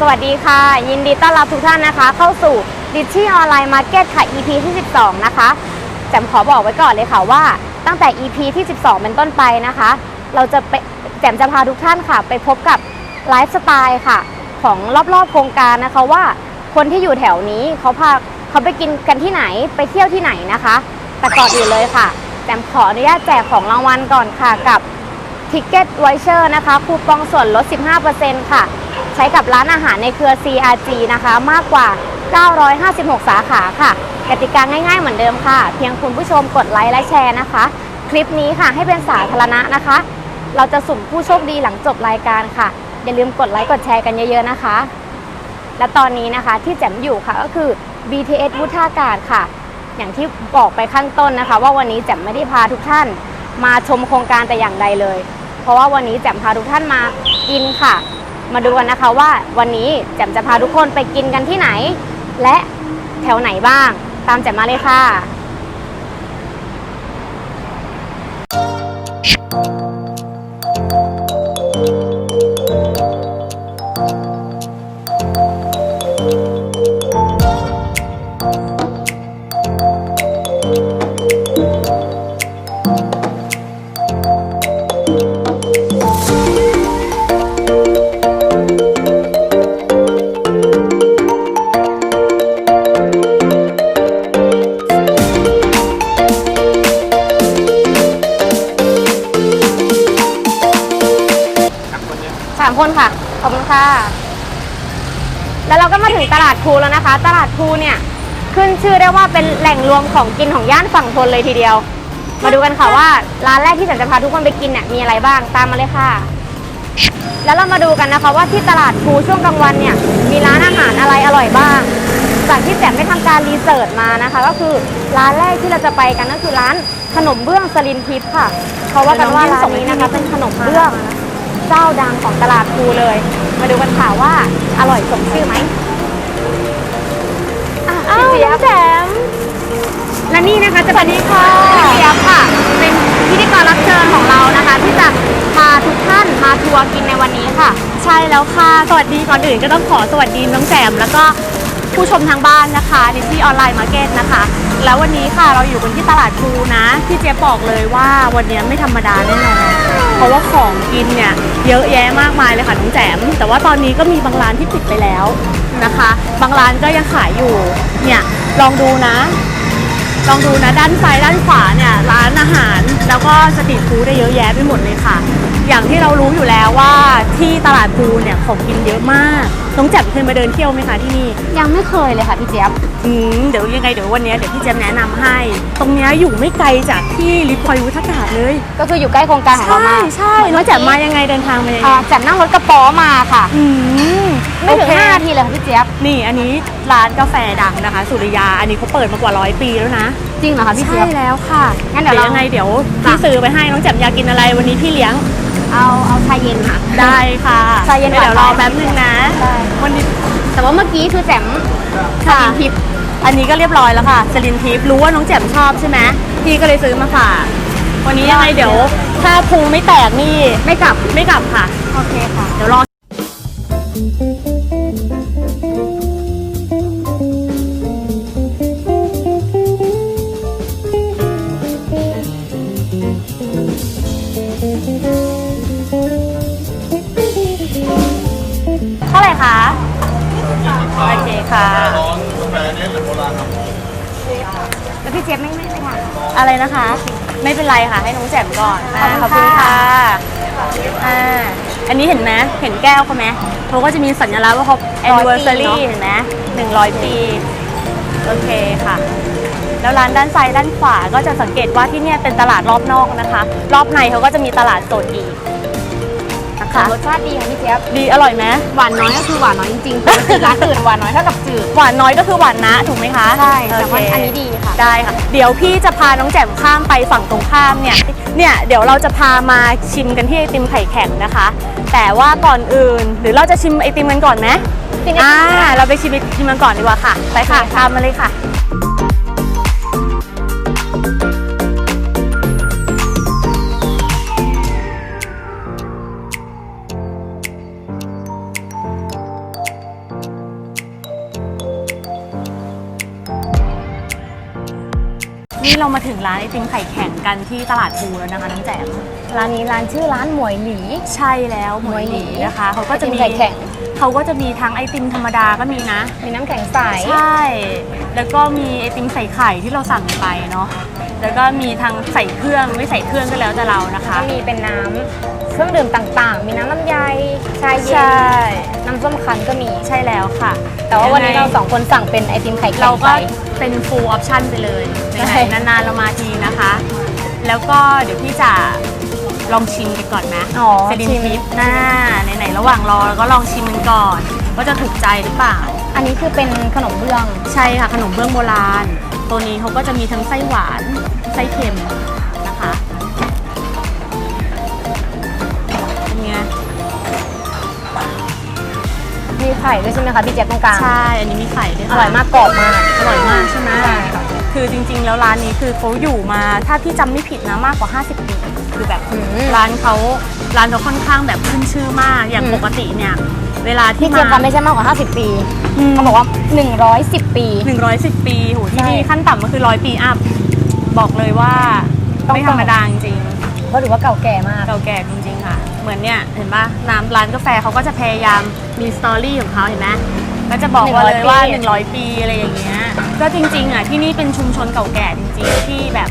สวัสดีค่ะ ยินดีต้อนรับทุกท่านนะคะ เข้าสู่ดิจิออนไลน์มาร์เก็ตค่ะ EP ที่ 12 นะคะแจมขอบอกไว้ก่อนเลยค่ะว่าตั้งแต่ EP ที่ 12 เป็นต้นไปนะคะ เราจะไปแจมจะพาทุกท่านค่ะ ไปพบกับไลฟ์สไตล์ค่ะ ของรอบๆโครงการนะคะว่าคนที่อยู่แถวนี้เขาพาเขาไปกินกันที่ไหนไปเที่ยวที่ไหนนะคะ แต่ก่อนอื่นเลยค่ะแจมขออนุญาตแจกของรางวัลก่อนค่ะกับ ทิกเก็ตไวเชอร์นะคะ คูปองส่วนลด 15%ค่ะ ใช้กับร้านอาหารในเครือ CRG นะคะ มากกว่า 956 สาขาค่ะ กติกาง่ายๆเหมือนเดิมค่ะ เพียงคุณผู้ชมกดไลค์และแชร์นะคะ คลิปนี้ค่ะให้เป็นสาธารณะนะคะ เราจะสุ่มผู้โชคดีหลังจบรายการค่ะ อย่าลืมกดไลค์กดแชร์กันเยอะๆนะคะ และตอนนี้นะคะที่แจมอยู่ค่ะก็คือ BTS วุฒากาศค่ะ อย่างที่บอกไปข้างต้นนะคะ ว่าวันนี้แจมไม่ได้พาทุกท่านมาชมโครงการแต่อย่างใดเลย เพราะว่าวันนี้แจมพาทุกท่านมากินค่ะ มาดูกันนะคะว่าวันนี้แจมจะพาทุกคนไปกินกันที่ไหน และแถวไหนบ้าง ตามแจมมาเลยค่ะ คนค่ะ ขอบคุณค่ะ แล้วเราก็มาถึงตลาดภูแล้วนะคะ ตลาดภูเนี่ย ขึ้นชื่อได้ว่าเป็นแหล่งรวมของกินของย่านฝั่งทนเลยทีเดียว มาดูกันค่ะว่าร้านแรกที่ฉันจะพาทุกคนไปกินเนี่ยมีอะไรบ้าง ตามมาเลยค่ะ แล้วเรามาดูกันนะคะว่าที่ตลาดภูช่วงกลางวันเนี่ย มีร้านอาหารอะไรอร่อยบ้าง จากที่แจ่มได้ทำการรีเสิร์ชมานะคะ ก็คือร้านแรกที่เราจะไปกันก็คือร้านขนมเบื้องสลินทิพย์ค่ะ เพราะว่ากันว่าร้านนี้นะคะเป็นขนมเบื้อง เจ้าดังของตลาดภูเลย มาดูกันค่ะว่าอร่อยสมชื่อไหมอ้าวพี่แจมและนี่นะคะจะเป็นพี่ค่ะพี่เจี๊ยบค่ะ เป็นพิธีกรรับเชิญของเรานะคะ ที่จะพาทุกท่านมาทัวร์กินในวันนี้ค่ะ ใช่แล้วค่ะ สวัสดีก่อนอื่นก็ต้องขอสวัสดีน้องแจมแล้วก็ผู้ชมทางบ้านนะคะดิซี่ออนไลน์มาร์เก็ตนะคะ แล้ววันนี้ค่ะเราอยู่กันที่ตลาดภูนะพี่เจ๊ยบบอกเลยว่าวันนี้ไม่ธรรมดาแน่นอน เพราะว่าของกินเนี่ยเยอะแยะมากมายเลยค่ะน้องแจม แต่ว่าตอนนี้ก็มีบางร้านที่ปิดไปแล้วนะคะ บางร้านก็ยังขายอยู่ เนี่ยลองดูนะ ลองดูนะด้านซ้ายด้านขวาเนี่ยร้านอาหารแล้วก็สตรีทฟู้ดได้เยอะแยะไปหมดเลยค่ะ อย่างที่เรารู้อยู่แล้วว่าที่ตลาดภูเนี่ยของกินเยอะมาก น้องแจ่มเคยมาเดินเที่ยวไหมคะที่นี่ยังไม่เคยเลยค่ะพี่เจี๊ยบอืมเดี๋ยวยังไงเดี๋ยววันนี้เดี๋ยวพี่เจมแนะนำให้ ตรงเนี้ยอยู่ไม่ไกลจากที่ลิฟต์คอยวุฒากาศเลย ก็คืออยู่ใกล้โครงการของเราใช่มากใช่น้องแจ่มมายังไงเดินทางมายังไงอ่าแจ่มนั่งรถกระป๋อมาค่ะ อืมไม่ถึงโอเค 5นาทีเลยค่ะพี่เจี๊ยบนี่อันนี้ร้านกาแฟดังนะคะ สุริยา อันนี้เขาเปิดมากว่าร้อยปีแล้วนะจริงเหรอคะพี่ใช่เจี๊ยบแล้วค่ะงั้นเดี๋ยวเรา ยังไงเดี๋ยวจ้ะพี่ซื้อไปให้น้องแจ่มอยากกินอะไรวันนี้พี่เลี้ยง เอาเอาชาเย็นค่ะ ได้ค่ะชาเย็นเดี๋ยวรอหวานๆแป๊บนึงนะได้วันนี้แต่ว่าเมื่อกี้คือแจ่มค่ะกินทิปอันนี้ก็เรียบร้อยแล้วค่ะสลินทิพย์รู้ว่าน้องแจ่มชอบใช่ไหมพี่ก็เลยซื้อมาฝากวันนี้ยังไงเดี๋ยว ถ้าพุงไม่แตกนี่ไม่กลับไม่กลับค่ะ โอเคค่ะ เดี๋ยวรอเโอเคค่ะแล้วพี่เจี๊ยบไม่ไม่ไม่ทานอะไรนะคะ ไม่เป็นไรค่ะ ให้น้องแจ่มก่อนอ่าขขออบบคุคุณณค่ะค่ะอ่าอันนี้เห็นไหมเห็นแก้วเขาไหมเขาก็จะมีสัญลักษณ์ว่าเขา anniversary เห็นไหมหนึ่งร้อยปี โอเคค่ะ แล้วร้านด้านซ้ายด้านขวาก็จะสังเกตว่าที่เนี่ยเป็นตลาดรอบนอกนะคะ รอบในเขาก็จะมีตลาดสดอีกนะ คะรสชาติดีค่ะพี่เจี๊ยบ ดีอร่อยไหมหวานน้อยก็คือหวานน้อยจริงๆปกติร้านอื่นหวานน้อยเท่ากับจืด หวานน้อยก็คือหวานนะถูกไหมคะใช่โอแต่เคว่าอันนี้ดีค่ะ ได้ค่ะ เดี๋ยวพี่จะพาน้องแจ่มข้ามไปฝั่งตรงข้ามเนี่ย เนี่ยเดี๋ยวเราจะพามาชิมกันที่ไอติมไข่แข็งนะคะ แต่ว่าก่อนอื่นหรือเราจะชิมไอติมกันก่อนไหมชิมไอติมอ่าค่ะเราไปชิมไอติมกันก่อนดีกว่าค่ะ ไปค่ะ ตามมาเลยค่ะ นี่เรามาถึงร้านไอติมไข่แข็งกันที่ตลาดภูแล้วนะคะน้องแจมร้านนี้ร้านชื่อร้านหมวยหลีใช่แล้วหมวยหลีนะคะเขาก็จะมีไอติมไข่แข็งเขาก็จะมีทั้งไอติมธรรมดาก็มีนะ มีน้ำแข็งใสใช่ แล้วก็มีไอติมใส่ไข่ที่เราสั่งไปเนาะแล้วก็มีทั้งใส่เครื่องไม่ใส่เครื่องก็แล้วแต่เรานะคะก็มีเป็นน้ำ เครื่องดื่มต่างๆ มีน้ำลำไยชาเย็ใช่นน้ำส้มคั้นก็มีใช่แล้วค่ะ แต่ว่าวันนี้ยังไง เราสองคนสั่งเป็นไอติมไข่แข็เรางก็ไป เป็น full option ไปเลยไหใช่ นๆนานๆเรามาทีนะคะ แล้วก็เดี๋ยวพี่จะลองชิมกันก่อนนะอ๋อเซดินชิมฟิปหน้าไหนๆระหว่างรอแล้วก็ลองชิมกันก่อน ว่าจะถูกใจหรือเปล่า อันนี้คือเป็นขนมเบื้อง ใช่ค่ะขนมเบื้องโบราณ ตัวนี้เขาก็จะมีทั้งไส้หวาน ไส้เค็ม มีไข่ด้วยใช่ไหมคะพี่เจี๊ยบตรงกลางใช่ อันนี้มีไข่ด้วยอค่ะร่อยมากกรอบมาก อร่อยมากใช่ไหมใช่ค่ะ คือจริงๆ แล้วร้านนี้คือเขาอยู่มา ถ้าพี่จำไม่ผิดนะมากกว่า 50 ปี คือแบบอืม ร้านเขาร้านเขาค่อนข้างแบบขึ้นชื่อมาก อย่างอืม ปกติเนี่ย เวลาที่พี่เจี๊ยบมาทำไม่ใช่มากกว่า 50 ปีอืมเขาบอกว่า 110 ปี110ปีโหที่ใช่นี่ขั้นต่ำก็คือ100ปีอัพ บอกเลยว่าต้อง ไม่ธรรมดาจริงๆเพราะถือว่าเก่าแก่มาก เก่าแก่จริงๆค่ะ เหมือนเนี่ยเห็นปะร้านร้านกาแฟเขาก็จะพยายามมีสตอรี่ของเขาเห็นไหมก็จะบอกว่าเลยว่า100ปี100 ปีอะไรอย่างเงี้ยก็จริงๆอะที่นี่เป็นชุมชนเก่าแก่จริงๆ ที่แบบ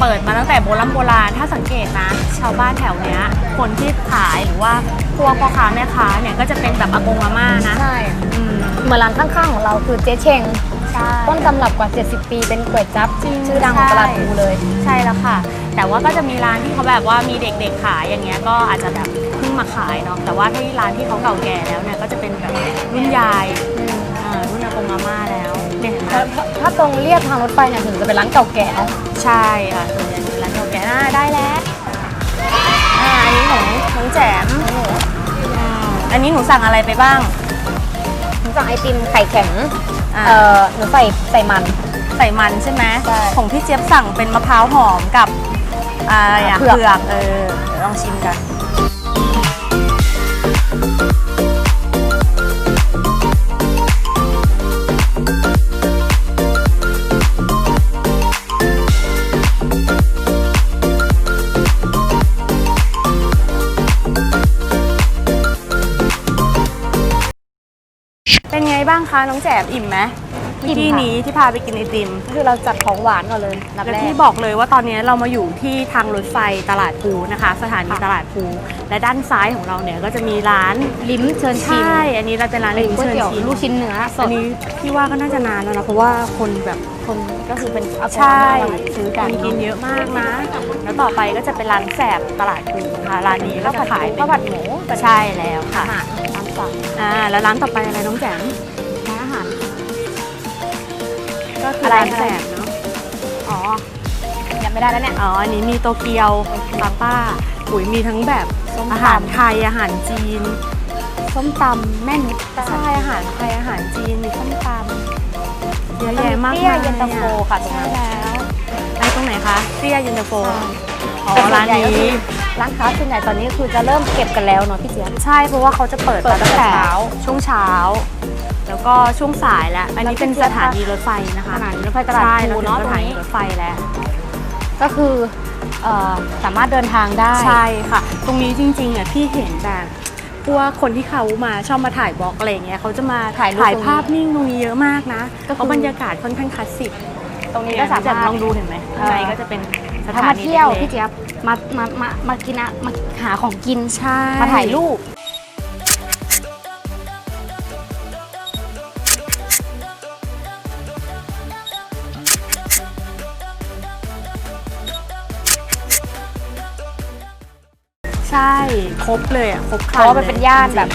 เปิดมาตั้งแต่โบราณโบราณถ้าสังเกตนะ ชาวบ้านแถวเนี้ย คนที่ขายหรือว่าพวกพ่อค้าแม่ค้าเนี่ยก็จะเป็นแบบอากงอาม่านะใช่อืมเหมือนร้านข้างๆของเราคือเจ๊เชง ใช่ ต้นตำรับกว่า 70 ปีเป็นก๋วยจั๊บจริงชื่อดังของตลาดภูเลย ใช่แล้วค่ะ แต่ว่าก็จะมีร้านที่เขาแบบว่ามีเด็กๆขายอย่างเงี้ยก็อาจจะแบบเพิ่งมาขายเนาะแต่ว่าที่ร้านที่เขาเก่าแก่แล้วเนี่ยก็จะเป็นแบบรุ่นยายอ่ารุ่นอากงอาม่าแล้วเนี่ยเห็นไหมถ้าถ้าตรงเรียบทางรถไฟเนี่ยถึงจะเป็นร้านเก่าแก่เนาะใช่ค่ะส่วนใหญ่เป็นร้านเก่าแก่อ่าได้แล้วอ่าอันนี้ของน้องแจ๋มอืมอันนี้หนูสั่งอะไรไปบ้าง หนูสั่งไอติมไข่แข็งอ่า เอ่อหนูใส่ใส่มันใส่มันใช่ไหมใช่ของพี่เจี๊ยบสั่งเป็นมะพร้าวหอมกับอะไรอะเผือกเผือกเออเดี๋ยวลองชิมกัน บ้างคะน้องแจ๋มอิ่มไหมอิ่มที่ค่ะนี้ที่พาไปกินไอติมก็คือเราจัดของหวานก่อนเลยนับแล้วแรก ที่บอกเลยว่าตอนนี้เรามาอยู่ที่ทางรถไฟตลาดภูนะคะ สถานีค่ะ ตลาดภูและด้านซ้ายของเราเนี่ยก็จะมีร้านลิ้มเชิญชิมใช่อันนี้เราเป็นร้านเป็นลิ้มก๋วยเชิญเตี๋ยวชิมลูกชิ้นเนื้อสอัดนนี้พี่ว่าก็น่าจะนานแล้วนะเพราะว่าคนแบบคนก็คือเป็นอาใช่ซื้อกันมีกินเยอะมากนะ แล้วต่อไปก็จะเป็นร้านแสบตลาดภูค่ะร้านนี้ก็ข้าวผัดจะขายหมูข้าวผัดหมูใช่แล้วอาค่ะหารตามสั่งอ่าแล้วร้านต่อไปอะไรน้องแจ๋มร้านอาหาร ก็คืออะไรร้านอะไรแสบเนาะ อ๋อยังไม่ได้แล้วเนี่ย อ๋ออันนี้มีโตเกียวปาป้าอุ๋ยมีทั้งแบบส้มตำ อาหารไทยอาหารจีน ส้มตำแม่นิดใช่อาหารไทยอาหารจีนมีส้มตำเยอะแยะมากเตี้ยมายเย็นตาโฟค่ะตรงใช่นั้น แล้วไอ้ตรงไหนคะเตี้ยเย็นตาโฟอ๋อแต่ส่วร้านใหญ่ก็นี้คือร้านค้าส่วนใหญ่ตอนนี้คือจะเริ่มเก็บกันแล้วเนาะพี่เจี๊ยบ ใช่เพราะว่าเขาจะเปิดเปิดมาตั้งแต่ตั้งแต่เช้า ช่วงเช้า แล้วก็ช่วงสายแล้วอันนี้เป็นแล้วพี่สเจี๊ยบถานีรถไฟนะคะสถานีรถไฟตลาดใช่ภูเราถึเนาะงตสรงถานีนี้รถไฟแล้ว ก็คือเอ่อสามารถเดินทางได้ใช่ค่ะ ตรงนี้จริงๆอะพี่เห็นแบบพวกคนที่เขามาชอบมาถ่ายบล็อกอะไรอย่างเงี้ยเขาจะมาถ่ายรูปถ่ายตรงนี้ภาพนิ่งตรงนี้เยอะมากนะก็คือเพราะบรรยากาศค่อนข้างคลาสสิกตรงนี้ก็สามารถลองดูเห็นไหมข้างในก็จะเป็นสถ้าถามานีเที่ยวล็กๆพี่เจี๊ยบมามามามากินอะมาหาของกินใช่มาถ่ายรูป ใช่ครบเลยอะครบคเพรันราะว่ามันเป็นย่านจริงๆแบบ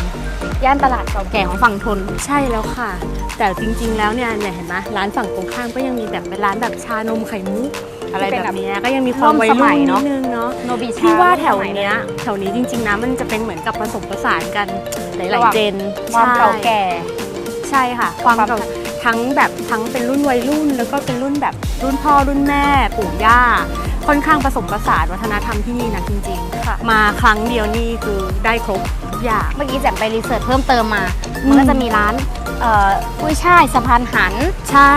ย่านตลาดเก่าแก่ของฝั่งทน ใช่แล้วค่ะ แต่จริง ๆ แล้วเนี่ยเนี่ยเห็นไหมร้านฝั่งตรงข้ามก็ยังมีแบบเป็นร้านแบบชานมไข่มุกอะไรที่เป็นแบแบบบเนี้ยก็ยังมีความร่วมวัยสมัรุ่นยนิเนดอะนึงเนาะ โนบิชาพี่ว่าแถวเนี้ยแถวนี้จริงๆนะมันจะเป็นเหมือนกับผสมผสานกันหระลายหว่างๆเจนความใช่เก่าแก่ ใช่ค่ะความความเก่าทั้งแบบทั้งเป็นรุ่นวัยรุ่น แล้วก็เป็นรุ่นแบบรุ่นพ่อรุ่นแม่ปู่ย่า ค่อนข้างผสมผสานวัฒนธรรมที่นี่นะจริงค่ะๆมาครั้งเดียวนี่คือได้ครบกอย่าง เมื่อกี้แจ่มไปรีเสิร์ชเพิ่มเติมมา อืม มันก็จะมีร้านเอ่อกุ้ยช่ายสะพานหัน ใช่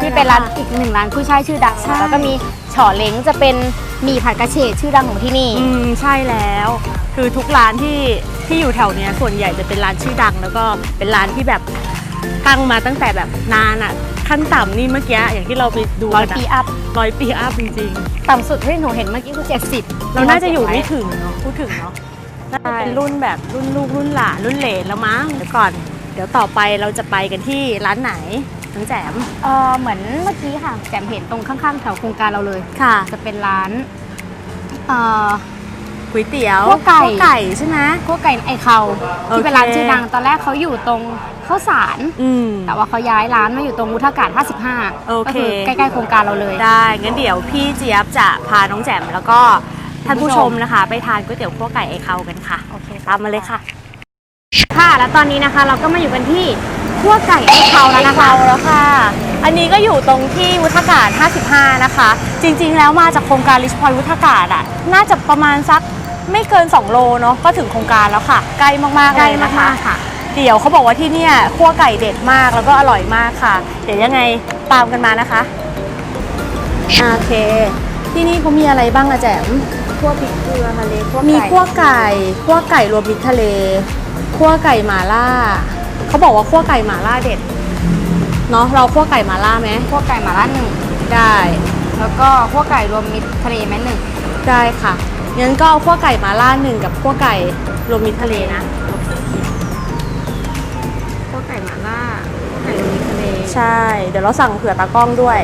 ที่เป็นร้านอีกหนึ่งร้านกุ้ยช่ายชื่อดังใช่แล้วก็มีเฉาะเล้งจะเป็นหมี่ผัดกระเฉดชื่อดังของที่นี่ อืมใช่แล้ว คือทุกร้านที่ที่อยู่แถวเนี้ยส่วนใหญ่จะเป็นร้านชื่อดัง แล้วก็เป็นร้านที่แบบตั้งมาตั้งแต่แบบนานอะ ขั้นต่ำนี่เมื่อกี้อย่างที่เราไปดูร้อยกันปีอะอัพร้อยปีอัพจริงต่ำสุดที่หนูเห็นเมื่อกี้คือเจ็ดสิบๆเราน่าจะอยู่ไม่ถึงเนาะพูดถึงเนาะน่าจะเป็นรุ่นแบบรุ่นลูกรุ่นหลานรุ่นเหลนแล้วมั้งเดี๋ยวก่อน เดี๋ยวต่อไปเราจะไปกันที่ร้านไหนน้องแจมเออเหมือนเมื่อกี้ค่ะแจ่มเห็นตรงข้างๆแถวโครงการเราเลย ค่ะ จะเป็นร้านเอ่อ ก๋วยเตี๋ยวคั่วไก่ไก่ใช่ไหมพวกไก่ไอเขาโอเค ที่เป็นร้านชื่อดังตอนแรกเขาอยู่ตรงข้าวสาร อืม แต่ว่าเขาย้ายร้านมาอยู่ตรงวุฒากาศ 55 โอเคก็คือใกล้ๆโครงการเราเลย ได้งั้นเดี๋ยวพี่เจี๊ยบจะพาน้องแจ่มแล้วก็ท่านผู้ชมนะคะ ไปทานก๋วยเตี๋ยวคั่วไก่ไอเคากันค่ะ โอเคตามมาเลยค่ะ ค่ะ แล้วตอนนี้นะคะเราก็มาอยู่กันที่ขั้วไก่ไอเขาแล้วนะคะแล้วค่ะ อันนี้ก็อยู่ตรงที่วุฒากาศ 55 นะคะ จริงๆ แล้วมาจากโครงการริชพอยวุฒากาศอะ น่าจะประมาณสักไม่เกิน 2 โลเนาะ ก็ถึงโครงการแล้วค่ะ ใกล้มากๆใกเลล้ยนะคะมากๆค่ะ เดี๋ยวเขาบอกว่าที่เนี่ยคั่วไก่เด็ดมากแล้วก็อร่อยมากค่ะ เดี๋ยวยังไงตามกันมานะคะอ่าโอเค ที่นี่เขามีอะไรบ้างอะแจมขั้วพริกเกลือทะเลขั้วมีไก่คั่วไก่คั่วไก่รวมมิตรทะเลคั่วไก่หม่าล่า เขาบอกว่าคั่วไก่หม่าล่าเด็ด เนาะเราคั่วไก่หม่าล่าไหมขั้วไก่หม่าล่าหนึ่งได้แล้วก็ขั้วไก่รวมมิตรทะเลไหมหนึ่งได้ค่ะงั้นก็เอาคั่วไก่หม่าล่าหนึ่งกับคั่วไก่รวมมิตรทะเลนะขั้วไก่หม่าล่าขั้วไก่รวมมิตรทะเลใช่ เดี๋ยวเราสั่งเผื่อตากล้องด้วย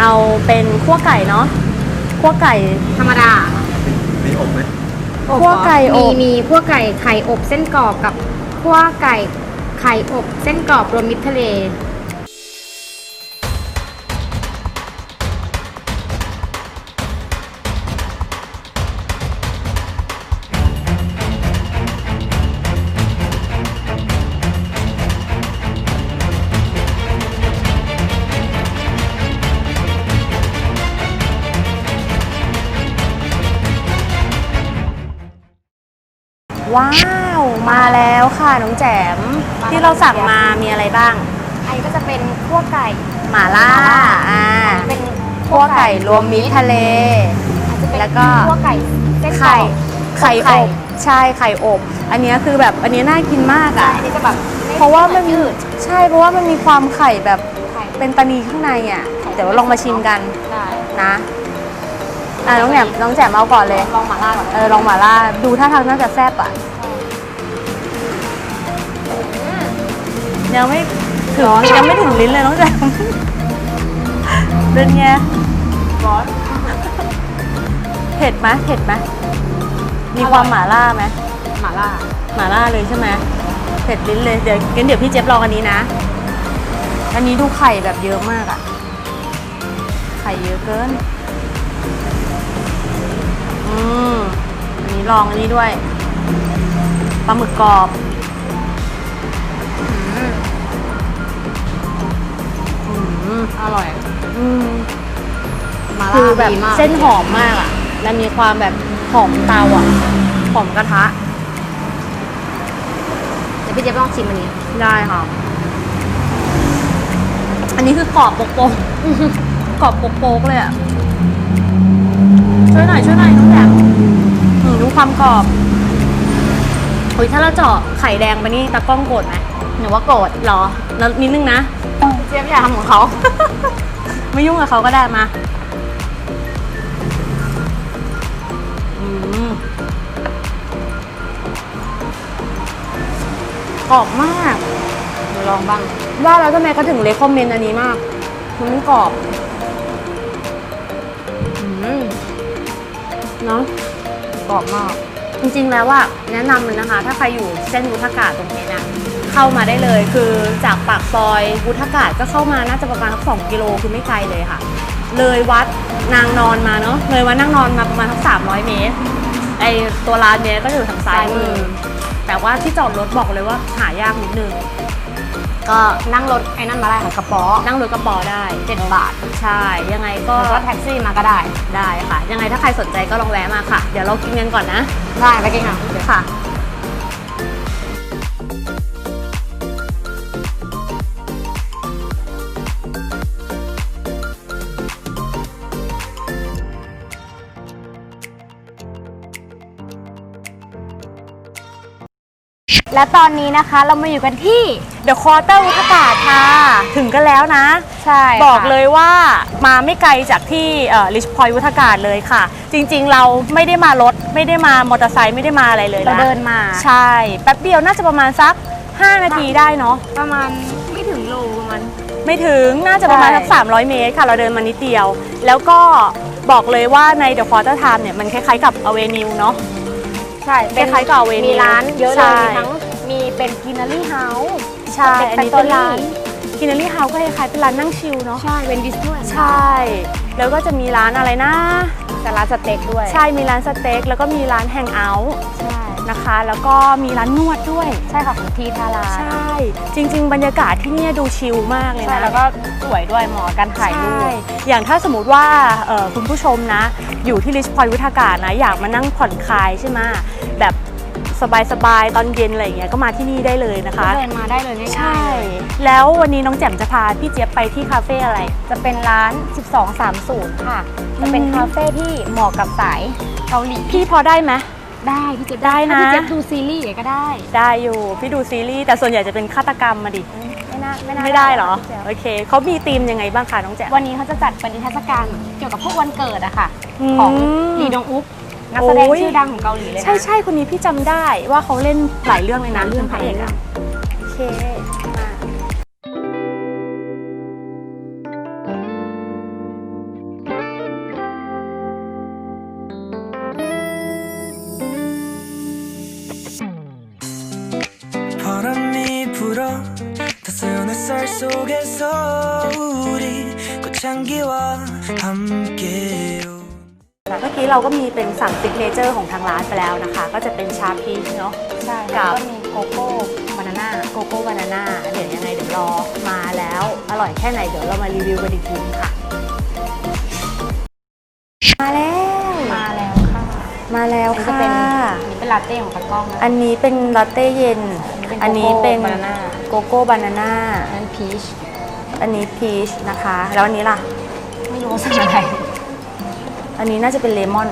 เอาเป็นคั่วไก่เนาะคั่วไก่ ธรรมดามีอบไหมคั่วไก่อบ มีมีขั้วไก่ไข่อบเส้นกรอบกับขั้วไก่ไข่อบเส้นกรอบรวมมิตรทะเล ว้าวมาแล้วค่ะน้องแจมมาแล้ว ที่เราสั่งมามีอะไรบ้าง อันนี้ก็จะเป็นขั้วไก่หม่าล่าอ่าเป็นคั่วไก่รวมมิตรทะเลแล้วก็ขั้วไก่เส้นกรไข่อบไข่ไข่ อบใช่ไข่อบ อันเนี้ยคือแบบอันเนี้ยน่ากินมากใช่อะ อันนี้จะแบบเพราะว่ามันมีใช่เพราะว่ามันมีความไข่แบบไข่เป็นตานีข้างในอะเดี๋ยวลองมาชิมกันได้นะ อะน้องแหนมน้องแจ่มเอาก่อนเลย ลองหม่าล่าก่อนเออลองหม่าล่าดูท่าทางน่าจะแซ่บอะยังไม่ถึงยังไม่ถึงลิ้นเลยน้องแจ่มเป็นไงร้อนเผ็ดไหมเผ็ดไหมมีความหม่าล่าไหมหม่าล่าหม่าล่าเลยใช่ไหมเผ็ดลิ้นเลยเดี๋ยวงั้นเดี๋ยวพี่เจี๊ยบลองอันนี้นะ อันนี้ดูไข่แบบเยอะมากอะไข่เยอะเกิน อืมอันนี้ลองอันนี้ด้วยปลาหมึกกรอบอืมอร่อย อืมหม่าล่าคือแบบดีมากเส้นหอมมากอะแล้วมีความแบบหอมเตาอะหอมกระทะ เดี๋ยวพี่เจ๊ยบลองชิมอันนี้ ได้ค่ะ อันนี้คือกรอบโป๊กๆกรอบโป๊กๆเลยอะ ช่วยหน่อยช่วยหน่อยน้องแหลมอืมดูความกรอบโอ้ยถ้าเราเจาะไข่แดงไปนี่ตากล้องโกรธไหมหนูว่าโกรธหรอแล้วนิดนึงนะเจี๊ยบอย่าทำของเขา ไม่ยุ่งกับเขาก็ได้มาอกรอบมากหนูลองบ้างว่าแล้วทำไมเขาถึงเลคคอมเมนต์อันนี้มาก มันกรอบ เนาะกรอบมาก จริงๆแล้วว่าแนะนำเลยนะคะ ถ้าใครอยู่เส้นวุฒากาศตรงนี้นะเข้ามาได้เลย คือจากปากซอยวุฒากาศก็เข้ามาน่าจะประมาณสักสองกิโลคือไม่ไกลเลยค่ะ เลยวัดนางนอนมาเนาะเลยวัดนางนอนมาประมาณสักสามร้อยเมตรไอตัวร้านเนี้ยก็อยู่ทางซ้ายมือแต่ว่าที่จอดรถบอกเลยว่าหายากนิดนึง ก็นั่งรถไอ้นั่นมาได้ค่ะกระป๋อนั่งรถกระป๋อได้ 7 บาท ใช่ ยังไงก็รถแท็กซี่มาก็ได้ ได้ค่ะ ยังไงถ้าใครสนใจก็ลองแวะมาค่ะ เดี๋ยวเรากินกันก่อนนะ ได้ไปกินค่ะค่ะและตอนนี้นะคะเรามาอยู่กันที่ เดอะควอเตอร์วุฒากาศค่ะ ถึงกันแล้วนะ ใช่บอกเลยว่ามาไม่ไกลจากที่ลิชพอยวุฒากาศเลยค่ะ จริงๆเราไม่ได้มารถ ไม่ได้มามอเตอร์ไซค์ไม่ได้มาอะไรเลยเรานะเดินมา ใช่ แป๊บเดียวน่าจะประมาณสัก 5 นาทีได้เนาะประมาณไม่ถึงโลประมาณ ไม่ถึงน่าจะประมาณใช่สัก300 เมตรค่ะ เราเดินมานิดเดียว แล้วก็บอกเลยว่าใน The Quarter Time เนี่ยมันคล้ายๆกับ Avenue เนาะ ใช่คล้ายๆกับ Avenue มีร้านเยอะเลใช่ ยมีทั้งมีเป็นกินนารีเฮาส์ ใช่เป็นอันนี้เป็นร้าน Factory กินนารีเฮาส์ก็คล้ายๆเป็นร้านนั่งชิลเนาะใช่เป็นดิสด้วยใช่ แล้วก็จะมีร้านอะไรนะแต่ร้านสเต็กด้วย ใช่มีร้านสเต็กแล้วก็มีร้านแฮงเอาท์ใช่นะคะ แล้วก็มีร้านนวดด้วย ใช่ค่ะของทีทาราใช่ จริง ๆ บรรยากาศที่เนี่ยดูชิลมากเลยใช่นะแล้วก็สวยด้วยเหมาะกับการถ่ายรูใช่ปอย่างถ้าสมมติว่าเอ่อคุณผู้ชมนะ อยู่ที่ริชพอยวุฒากาศนะ อยากมานั่งผ่อนคลายใช่ไหมแบบ สบายๆ ตอนเย็นอะไรอย่างเงี้ยก็มาที่นี่ได้เลยนะคะ เดินมาได้เลยง่ายๆใช่เลยแล้ววันนี้น้องแจ่มจะพาพี่เจี๊ยบไปที่คาเฟ่อะไร จะเป็นร้าน 1230 ค่ะ จะเป็นอืมคาเฟ่ที่เหมาะกับสายเกาหลีพี่พอได้ไหม ได้พี่เจ็บได้นะ ถ้าพี่เจ็บดูซีรีส์ก็ได้ ได้อยู่ พี่ดูซีรีส์แต่ส่วนใหญ่จะเป็นฆาตกรรมมาดิ ไม่น่าไม่น่าไม่ได้เหรอ พี่เจี๊ยบโอเคเขามีธีมยังไงบ้างคะน้องแจ่ม วันนี้เขาจะจัดเป็นนิทรรศการเกี่ยวกับพวกวันเกิดอะค่ะ อืม ของลีดงอุ๊บ นักแสดงโอ้ย ชื่อดังของเกาหลีเลยนะใช่ใช่คนนี้พี่จำได้ว่าเขาเล่นหลายเรื่องเลยนะหลายเรื่องพระเอกค่ะอะโอเค เมื่อกี้เราก็มีเป็นสั่งซิกเนเจอร์ของทางร้านไปแล้วนะคะ ก็จะเป็นชาพีชเนาะ ใช่กัแล้วบก็มีโกโก้บานาน่าโกโก้บานาน่าเดี๋ยวยังไงเดี๋ยวรอมาแล้ว อร่อยแค่ไหนเดี๋ยวเรามารีวิวกันอีกทีนึงค่ะ มาแล้วมาแล้วค่ะมาแล้วนี่จะค่ะเป็นอันนี้เป็นลาเต้ของตากล้องนะอันนี้เป็นลาเต้เย็น อัอันนนี้นี้เป็เป็นน banana โกโก้บานาน่านั่นพีชอันนี้พีชนะคะ แล้วอันนี้ล่ะ ไม่รู้สั่งอะไร อันนี้น่าจะเป็นเลมอน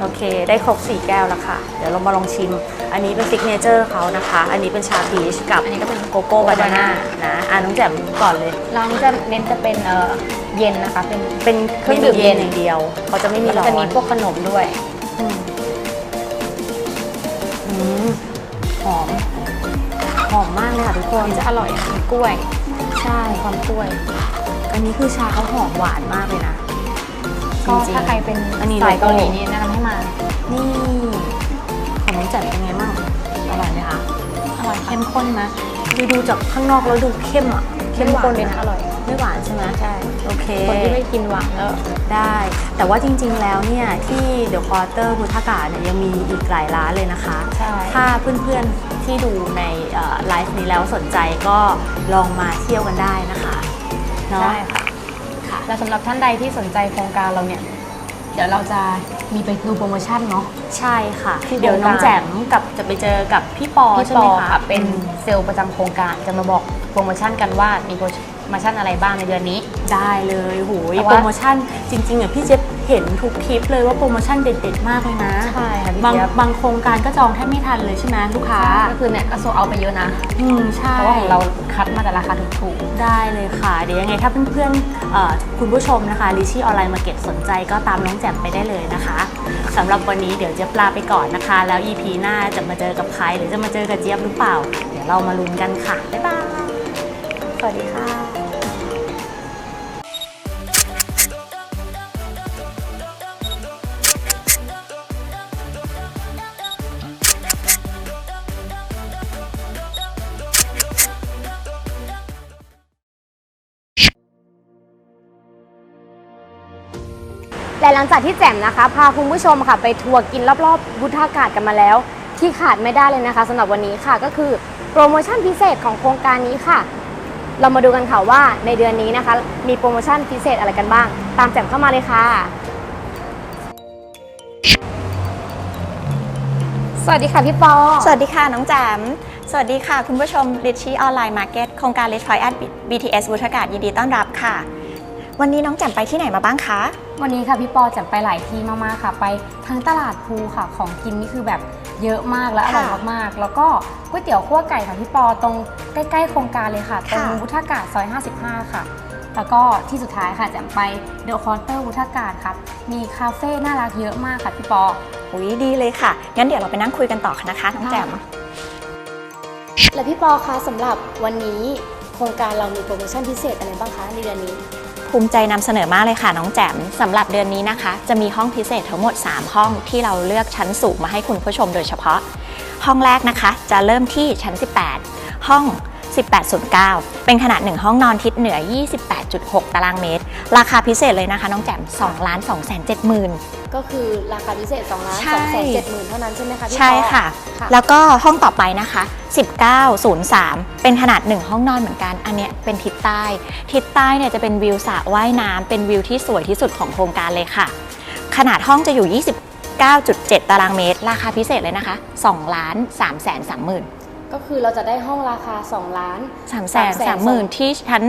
โอเค ได้ครบ 4 แก้วแล้วค่ะ เดี๋ยวเรามาลองชิม อันนี้เป็นซิกเนเจอร์เขานะคะ อันนี้เป็นชาพีชกับอันนี้ก็เป็นโกโก้บานาน่านะ อ่าน้องแจ่มก่อนเลย ร้านนี้จะเน้นจะเป็นเอ่อเย็นนะคะ เป็นเป็นเครื่องดื่มเครื่องดื่มเย็เย็นนอย่างเดียวเขาจะไม่มีแล้วร้อจะมีนพวกขนมด้วยอืมอืมหอม หอมมากเลยค่ะทุกคนอันนี้จะอร่อยอะมีกล้วย ใช่ความกล้วย อันนี้คือชาเขาหอมหวานมากเลยนะ ก็จงๆถ้าใครเป็นอันนี้สายโลโก้เกาหลีนี่แนะนำให้มานี่ของน้องแจ่มเป็นไงบ้างอร่อยไหมคะอร่อยค่ะเข้มข้นไหมคือดูจากข้างนอกแล้วดูเข้มอะเข้มหวาข้นเลยนะอร่อยไม่หวานใช่ไหมใช่โอเค คนที่ไม่กินหวานแล้วได้ แต่ว่าจริงๆ แล้วเนี่ยที่เดอะควอเตอร์พุทธากาศเนี่ยยังมีอีกหลายร้านเลยนะคะ ใช่ถ้าเพื่อนๆที่ดูในเอ่อไลฟ์นี้แล้วสนใจก็ลองมาเที่ยวกันได้นะคะเนาะ ใช่ค่ะค่ะ แล้วสำหรับท่านใดที่สนใจโครงการเราเนี่ย เดี๋ยวเราจะมีไปดูโปรโมชั่นเนาะ ใช่ค่ะ ที่เดี๋ยวน้องโครงการแจ่มกับจะไปเจอกับพี่ปอพี่ใช่ปไหมอคะค่ะเป็นเซลล์ประจำโครงการจะมาบอกโปรโมชั่นกันว่ามีโปร โมชั่นอะไรบ้างในเดือนนี้ ได้เลยโหยแต่ว่า โปรโมชั่นจริงๆอะพี่เจ๊บเห็นทุกคลิปเลยว่าโปรโมชั่นเด็ดๆมากเลยนะใช่ค่ะพี่บางเจี๊ยบบางโครงการก็จองแทบไม่ทันเลยใช่ไหมลูกค้า ก็คือเนี่ยก็โซเอาไปเยอะนะอืมใช่เพราะว่าของเราคัดมาแต่ราคาถูก ได้เลยค่ะ เดี๋ยวยังไงถ้าเพื่อนๆเอ่อคุณผู้ชมนะคะลิชี่ออนไลน์มาเก็ตสนใจก็ตามน้องแจ่มไปได้เลยนะคะสำหรับวันนี้เดี๋ยวเจี๊ยบลาไปก่อนนะคะ แล้ว EP หน้าจะมาเจอกับใครหรือจะมาเจอกับเจี๊ยบหรือเปล่า เดี๋ยวเรามาลุ้นกันค่ะ บ๊ายบาย สวัสดีค่ะ หลังจากที่แจ่มนะคะ พาคุณผู้ชมค่ะไปทัวร์กินรอบๆบุทากาศกันมาแล้ว ที่ขาดไม่ได้เลยนะคะสำหรับวันนี้ค่ะก็คือโปรโมชั่นพิเศษของโครงการนี้ค่ะ เรามาดูกันค่ะว่าในเดือนนี้นะคะ มีโปรโมชั่นพิเศษอะไรกันบ้าง ตามแจ่มเข้ามาเลยค่ะ สวัสดีค่ะพี่ปอ สวัสดีค่ะน้องแจมสวัสดีค่ะคุณผู้ชม r i c h ออนไลน์มาร์เก็ตโครงการ Rich Point at BTS วุฒากาศยินดีต้อนรับค่ะ วันนี้น้องแจมไปที่ไหนมาบ้างคะ วันนี้ค่ะพี่ปอแจ่มไปหลายที่มากๆค่ะ ไปทั้งตลาดภูค่ะของกินนี่คือแบบเยอะมากและอร่อยค่ะมากๆ แล้วก็ก๋วยเตี๋ยวขั้วไก่ค่ะพี่ปอตรงใกล้ๆโครงการเลยค่ะ ตรงค่ะวุฒากาศซอย 55 ค่ะ แล้วก็ที่สุดท้ายค่ะแจะไปเดอะคอนเตอร์วุฒากาศครับ มีคาเฟ่น่ารักเยอะมากค่ะพี่ปออุ้ยดีเลยค่ะ งั้นเดี๋ยวเราไปนั่งคุยกันต่อนะคะน้องแจ่มและพี่ปอคะสำหรับวันนี้โครงการเรามีโปรโมชั่นพิเศษอะไรบ้างคะในเดือนนี้ ภูมิใจนำเสนอมากเลยค่ะน้องแจ่มสำหรับเดือนนี้นะคะ จะมีห้องพิเศษทั้งหมด 3 ห้องที่เราเลือกชั้นสูงมาให้คุณผู้ชมโดยเฉพาะ ห้องแรกนะคะ จะเริ่มที่ชั้น 18 ห้อง 1809 เป็นขนาด 1 ห้องนอนทิศเหนือ 28.6 ตารางเมตร ราคาพิเศษเลยนะคะน้องแจ่ม2ล้าน2 7 0 0 0 0 ก็คือราคาพิเศษ2ล้านใช่ 2แสนเจ็ดหมื่นเท่านั้นใช่ไหมคะพี่ปอใช่ค่ะ ค่ะ แล้วก็ห้องต่อไปนะคะ 1903 เป็นขนาด 1 ห้องนอนเหมือนกัน อันเนี้ยเป็นทิศใต้ ทิศใต้เนี่ยจะเป็นวิวสระว่ายน้ำ เป็นวิวที่สวยที่สุดของโครงการเลยค่ะ ขนาดห้องจะอยู่ 29.7 ตารางเมตร ราคาพิเศษเลยนะคะ2ล้าน3แสน3หมื่น ก็คือเราจะได้ห้องราคา 2 ล้าน3แสน3หมื่นที่ชั้น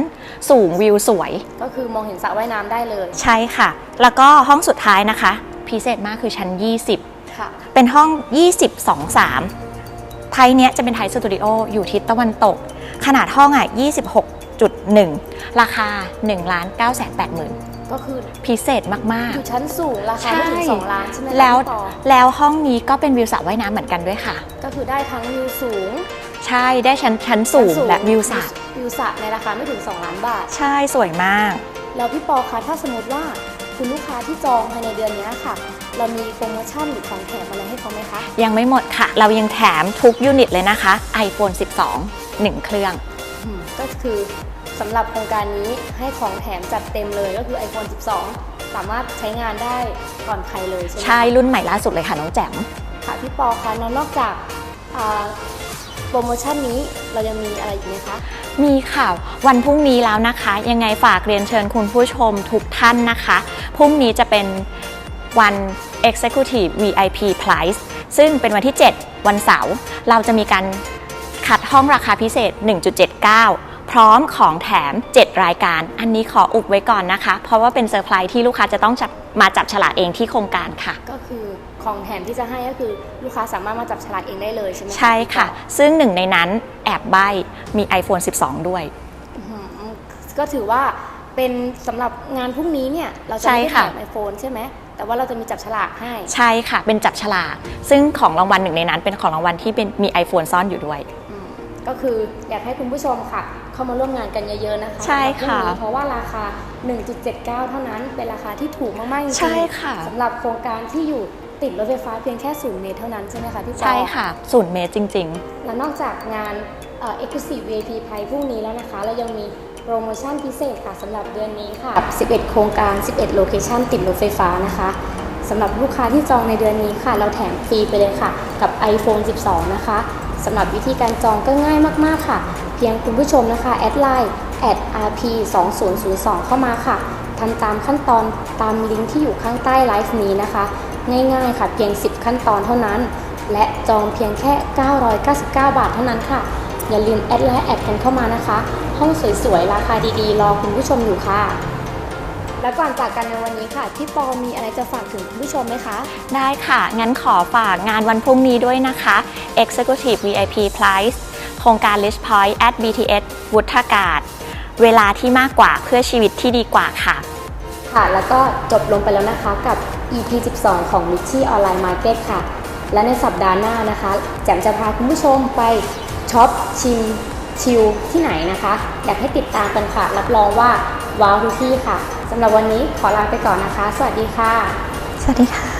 สูงวิวสวย ก็คือมองเห็นสระว่ายน้ำได้เลย ใช่ค่ะ แล้วก็ห้องสุดท้ายนะคะ พิเศษมากคือชั้น 20 ค่ะ เป็นห้อง 20 2 3ไทยเนี้ยจะเป็นไทยสตูดิโออยู่ทิศตะวันตก ขนาดห้องอะ26.1 ราคา1ล้าน9 8 0 0 0 0 ก็คือพิเศษมาก อยู่ชั้นสูงราคาไม่ถึงใช่2ล้านใช่ไหมคะๆแล้วพี่ปอแล้วห้องนี้ก็เป็นวิวสระว่ายน้ำเหมือนกันด้วยค่ะ ก็คือได้ทั้งวิวสูงใช่ได้ชั้นชั้นสูงและวิวสระวิวสระในราคาไม่ถึง 2 ล้านบาท ใช่สวยมาก แล้วพี่ปอคะถ้าสมมติว่าคุณลูกค้าที่จองภายในเดือนนี้ค่ะ เรามีโปรโมชั่นหรือของแถมอะไรให้เขาไหมคะ ยังไม่หมดค่ะ เรายังแถมทุกยูนิตเลยนะคะ iPhone 12 1 เครื่อง อืมก็คือ สำหรับโครงการนี้ให้ของแถมจัดเต็มเลยก็คือ iPhone 12 สามารถใช้งานได้ก่อนใครเลยใช่ไหมคะใช่รุ่นใหม่ล่าสุดเลยค่ะน้องแจ๋มค่ะพี่ปอคะแล้วนอกจากอ่าโปรโมชั่นนี้เรายังมีอะไรอีกไหมคะ มีข่าววันพรุ่งนี้แล้วนะคะ ยังไงฝากเรียนเชิญคุณผู้ชมทุกท่านนะคะ พรุ่งนี้จะเป็นวัน Executive VIP Price ซึ่งเป็นวันที่ 7 วันเสาร์เราจะมีการคัดห้องราคาพิเศษ 1.79 พร้อมของแถม 7 รายการ อันนี้ขออุบไว้ก่อนนะคะ เพราะว่าเป็นเซอร์ไพรส์ที่ลูกค้าจะต้องจับมาจับฉลากเองที่โครงการค่ะ ก็คือของแถมที่จะให้ก็คือลูกค้าสามารถมาจับฉลากเองได้เลยใช่ไหมใช่ค่ะ ซึ่งหนึ่งในนั้นแอบใบมี iPhone 12 ด้วยอืมก็ถือว่าเป็นสำหรับงานพรุ่งนี้เนี่ยเราจะใช่ไม่ได้ค่ะแถมไอโฟนใช่ไหมแต่ว่าเราจะมีจับฉลากให้ ใช่ค่ะ เป็นจับฉลาก ซึ่งของรางวัลหนึ่งในนั้นเป็นของรางวัลที่เป็นมี iPhone ซ่อนอยู่ด้วยอืม ก็คืออยากให้คุณผู้ชมค่ะ เข้ามาร่วมงานกันเยอะๆนะคะใช่ค่ะสำหรับพรุ่งนี้เพราะว่าราคา 1.79 เท่านั้นเป็นราคาที่ถูกมากๆจริงๆใช่ค่ะสำหรับโครงการที่อยู่ติดรถไฟฟ้าเพียงแค่ศูนย์เมตรเท่านั้นใช่ไหมคะพี่ปอใช่ค่ะศูนย์เมตรจริงและนอกจากงานเอ่อ Exclusive VIP ภัยพรุ่งนี้แล้วนะคะ เรายังมีโปรโมชั่นพิเศษค่ะสำหรับเดือนนี้ค่ะกับ11 โครงการ 11 โลเคชั่นติดรถไฟฟ้านะคะสำหรับลูกค้าที่จองในเดือนนี้ค่ะ เราแถมฟรีไปเลยค่ะ กับ iPhone 12 นะคะ สำหรับวิธีการจองก็ง่ายมากๆค่ะ เพียงคุณผู้ชมนะคะแอดไลน์ rp 2002เข้ามาค่ะทำตามขั้นตอนตามลิงก์ที่อยู่ข้างใต้ไลฟ์นี้นะคะ ง่ายๆค่ะเพียง 10 ขั้นตอนเท่านั้น และจองเพียงแค่ 999 บาทเท่านั้นค่ะ อย่าลืมแอดไลน์แอดกันเข้ามานะคะ ห้องสวยๆ ราคาดีๆ รอคุณผู้ชมอยู่ค่ะ และก่อนจากกันในวันนี้ค่ะพี่ปอมีอะไรจะฝากถึงคุณผู้ชมไหมคะๆได้ค่ะ งั้นขอฝากงานวันพรุ่งนี้ด้วยนะคะ Executive VIP Price โครงการ List Point at BTS วุฒากาศ เวลาที่มากกว่าเพื่อชีวิตที่ดีกว่าค่ะ ค่ะ แล้วก็จบลงไปแล้วนะคะกับ EP 12 ของ Richie Online Market ค่ะ และในสัปดาห์หน้านะคะ แจมจะพาคุณผู้ชมไปช็อปชิมชิลที่ไหนนะคะ อยากให้ติดตามกันค่ะ รับรองว่าว้าวทุกที่ค่ะ สำหรับวันนี้ขอลาไปก่อนนะคะ สวัสดีค่ะ สวัสดีค่ะ